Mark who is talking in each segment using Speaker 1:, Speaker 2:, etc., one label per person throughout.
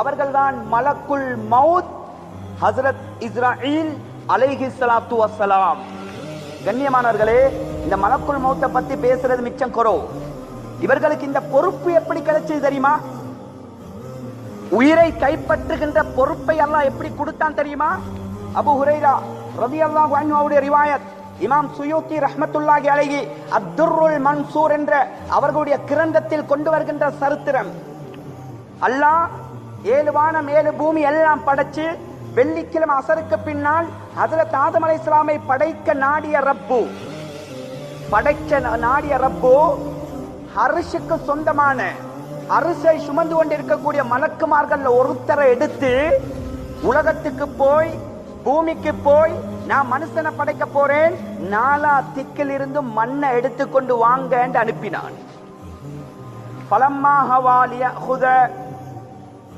Speaker 1: அவர்கள்தான் மலக்குல் மவுத் ஹசரத் இஸ்ராயில் அலைஹி சலாத்து வசலாம் கண்ணியமானவர்களே இந்த மலக்குல் மௌத்தை பத்தி பேசுறது மிச்சம் குறோ. இவர்களுக்கு இந்த பொறுப்பு எப்படி கிடைச்சது தெரியுமா? உயிரை கைப்பற்றுகின்ற பொறுப்பை அல்லாஹ் எப்படி கொடுத்தான் தெரியுமா? அபு ஹுரைரா ரவி அல்லாஹ் அவருடைய ரிவாயத் இமாம் சுயோக்கி ரஹ்மத்துல்லாஹி அழகி அப்துர்ருல் மன்சூர் என்ற அவர்களுடைய கிரந்தத்தில் கொண்டு வருகின்ற சரித்திரம். அல்லாஹ் ஏழு வானம் ஏழு பூமி எல்லாம் படைச்சு வெள்ளிக்கிழமை அசருக்கு பின்னால் அதுல தாதம் அலை இஸ்லாமை படைக்க நாடிய ரப்பு. படைச்ச நாடிய ரப்பு அரிசுக்கு சொந்தமான அரிசை சுமந்து கொண்டிருக்கக்கூடிய மலக்குமார்கள் ஒருத்தரை எடுத்து உலகத்துக்கு போய் பூமிக்கு போய் நான் மனுஷனை படைக்க போறேன் நாலா திக்கில் இருந்து மண்ணை எடுத்துக்கொண்டு வாங்கன்னு அனுப்பினான். பலம்மா ஹவாலிய ஹுத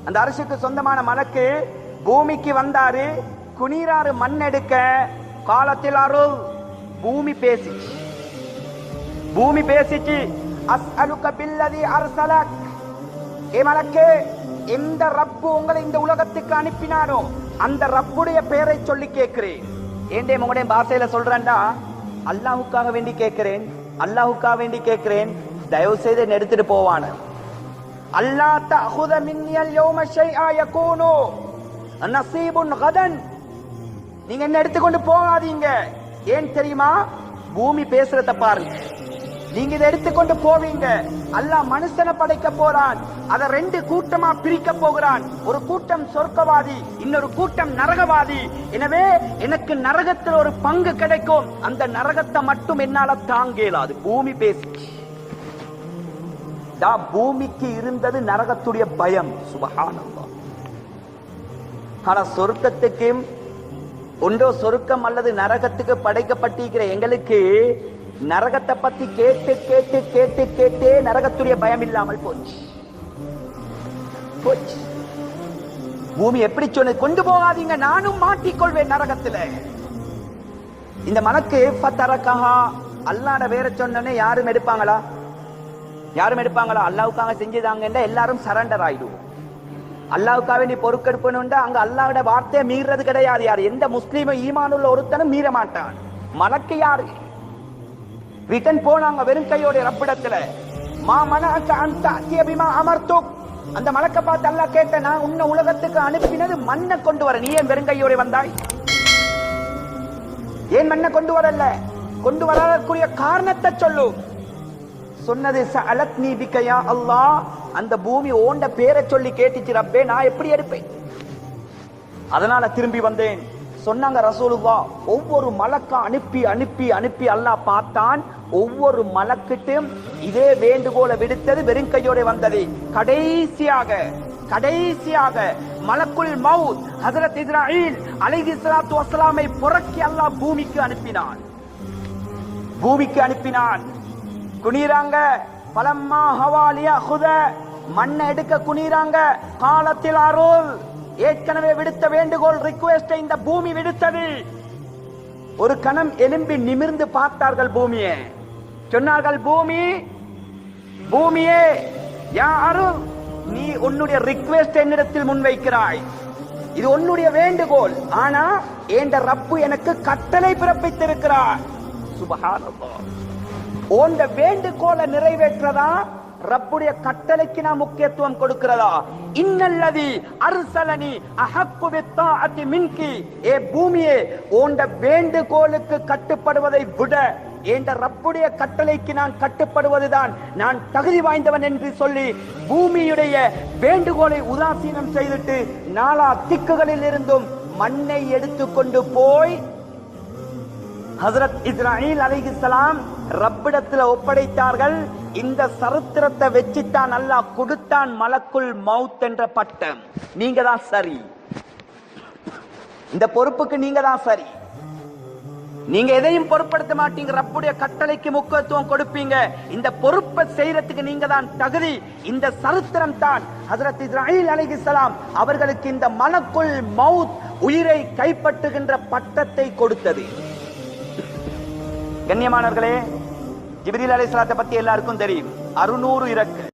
Speaker 1: அந்த அரசுக்கு சொந்தமான மலக்கு பூமிக்கு வந்தாரு குனிராறு மண் எடுக்க காலத்தில் அருள் பூமி பேசிச்சு. பூமி பேசிச்சு அஸ்அலுக பில்லதி அரசலக். ஏ மலக்கே எந்த ரப்பு உங்களை இந்த உலகத்துக்கு அனுப்பினானோ அந்த ரப்புடைய பெயரை சொல்லி கேட்கிறேன். ஏண்டே உங்களுடைய பாஷையில சொல்றேன்டா. அல்லாஹுக்காக வேண்டி கேட்கிறேன் அல்லாஹுக்காக வேண்டி கேட்கிறேன். தயவு செய்து எடுத்துட்டு போவான. அல்லா தஹுத மின்னியல் யௌம ஷைஆ யகூனு. நஸீபுன் கதன். நீங்க என்ன எடுத்துக்கொண்டு போகாதீங்க. ஏன் தெரியுமா? பூமி பேசுறத பாருங்க. நீங்க இதை எடுத்துக்கொண்டு போவீங்க. அல்லாஹ் மனுஷனை படைக்க போறான். அதை ரெண்டு கூட்டமா பிரிக்க போகிறான். ஒரு கூட்டம் சொர்க்கவாதி இன்னொரு கூட்டம் நரகவாதி. எனவே எனக்கு நரகத்தில் ஒரு பங்கு கிடைக்கும். அந்த நரகத்தை மட்டும் என்னால தாங்கலாது. பூமி பேசுச்சு. பூமிக்கு இருந்தது நரகத்துடைய பயம். சுபஹானல்லாஹ் ஆனா சொருக்கத்துக்கும் ஒன்றோ சொருக்கம் அல்லது நரகத்துக்கு படைக்கப்பட்டிருக்கிற எங்களுக்கு நரகத்தை பத்தி கேட்டு கேட்டு கேட்டு கேட்டே நரகத்துடைய பயம் இல்லாமல் போச்சு. போச்சு. பூமி எப்படி சொன்னது கொண்டு போகாதீங்க நானும் மாட்டிக்கொள்வேன் நரகத்துல. இந்த மனக்கு ஃபத்தரக்கஹா அல்லாட வேற சொன்னோன்னே யாரும் எடுப்பாங்களா? யாரும் எடுப்பாங்களா? அல்லாவுக்காக செஞ்சுதாங்கன்னா எல்லாரும் சரண்டர் ஆயிடுவோம். அல்லாவுக்காக நீ பொறுக்கெடுப்பணும்டா அங்க அல்லாவோட வார்த்தையை மீறது கிடையாது யார்? எந்த முஸ்லீமும் ஈமானுள்ள ஒருத்தனும் மீற மாட்டான். மலக்கு யாரு? ரிட்டன் போனாங்க வெறும் கையோட ரப்பிடத்துல. மா மனக்க அந்த அத்தியபிமா அமர்த்துக் அந்த மலக்க பார்த்து அல்லா கேட்ட நான் உன்னை உலகத்துக்கு அனுப்பினது மண்ணை கொண்டு வர. நீ ஏன் வெறுங்கையோட வந்தாய்? ஏன் மண்ணை கொண்டு வரல? கொண்டு வராதற்குரிய காரணத்தை சொல்லும் சொன்னது சஅலத் நீ பிக்கையா அல்லாஹ். அந்த பூமி ஓண்ட பேரை சொல்லி கேட்டுச்சு ரப்பே நான் எப்படி எடுப்பேன்? அதனால திரும்பி வந்தேன். சொன்னாங்க ரசூலுவா ஒவ்வொரு மலக்கா அனுப்பி அனுப்பி அனுப்பி அல்லாஹ் பார்த்தான். ஒவ்வொரு மலக்கிட்டும் இதே வேண்டுகோளை விடுத்தது வெறும் கையோட வந்தது. கடைசியாக கடைசியாக மலக்குள் மவுத் ஹசரத் இஸ்ராயில் அலைஹி சலாத்து வஸலாமை புறக்கி அல்லாஹ் பூமிக்கு அனுப்பினான். பூமிக்கு அனுப்பினான். குனிறாங்க பலம்மா ஹவாலியா ஹுத மண்ணை எடுக்க குனிறாங்க காலத்தில் அருள். ஏற்கனவே விடுத்த வேண்டுகோள் ரிக்வெஸ்ட் இந்த பூமி விடுத்தது. ஒரு கணம் எலும்பி நிமிர்ந்து பார்த்தார்கள் பூமியை. சொன்னார்கள் பூமி பூமியே யா அருள். நீ உன்னுடைய ரிக்வெஸ்ட் என்னிடத்தில் முன்வைக்கிறாய். இது உன்னுடைய வேண்டுகோள். ஆனா ஏண்ட ரப்பு எனக்கு கட்டளை பிறப்பித்திருக்கிறார். சுபஹானல்லாஹ் உண்ட வேண்டுகோளை நிறைவேற்றதா? ரப்புடைய கட்டளைக்கு நான் முக்கியத்துவம் கொடுக்கிறதா? இன்னல்லதி அருசலனி அஹக்கு பித்தாஅத்தி மின்கி. ஏ பூமியே உண்ட வேண்டுகோளுக்கு கட்டுப்படுவதை விட என்ற ரப்புடைய கட்டளைக்கு நான் கட்டுப்படுவதுதான். நான் தகுதி வாய்ந்தவன் என்று சொல்லி பூமியுடைய வேண்டுகோளை உதாசீனம் செய்துட்டு நாலா திக்குகளில் இருந்தும் மண்ணை எடுத்துக்கொண்டு போய் ஹசரத் இஸ்ராயில் அலிஹிஸ்லாம் ரப்பிடத்துல ஒப்படைத்தார்கள். இந்த சரித்திரத்தை வச்சுத்தான் அல்லாஹ் கொடுத்தான் மலக்குள் மவுத் என்ற பட்டம். நீங்க தான் சரி. இந்த பொறுப்புக்கு நீங்க தான் சரி. நீங்க எதையும் பொருட்படுத்த மாட்டீங்க. ரப்புடைய கட்டளைக்கு முக்கியத்துவம் கொடுப்பீங்க. இந்த பொறுப்பை செய்யறதுக்கு நீங்க தான் தகுதி. இந்த சரித்திரம் தான் ஹசரத் இஸ்ராயில் அலிஹிஸ்லாம் அவர்களுக்கு இந்த மலக்குள் மவுத் உயிரை கைப்பற்றுகின்ற பட்டத்தை கொடுத்தது. கண்ணியமானவர்களே ஜிப்ரீல் அலைஹிஸ்ஸலாத்தை பத்தி எல்லாருக்கும் தெரியும். அறுநூறு இறக்கு.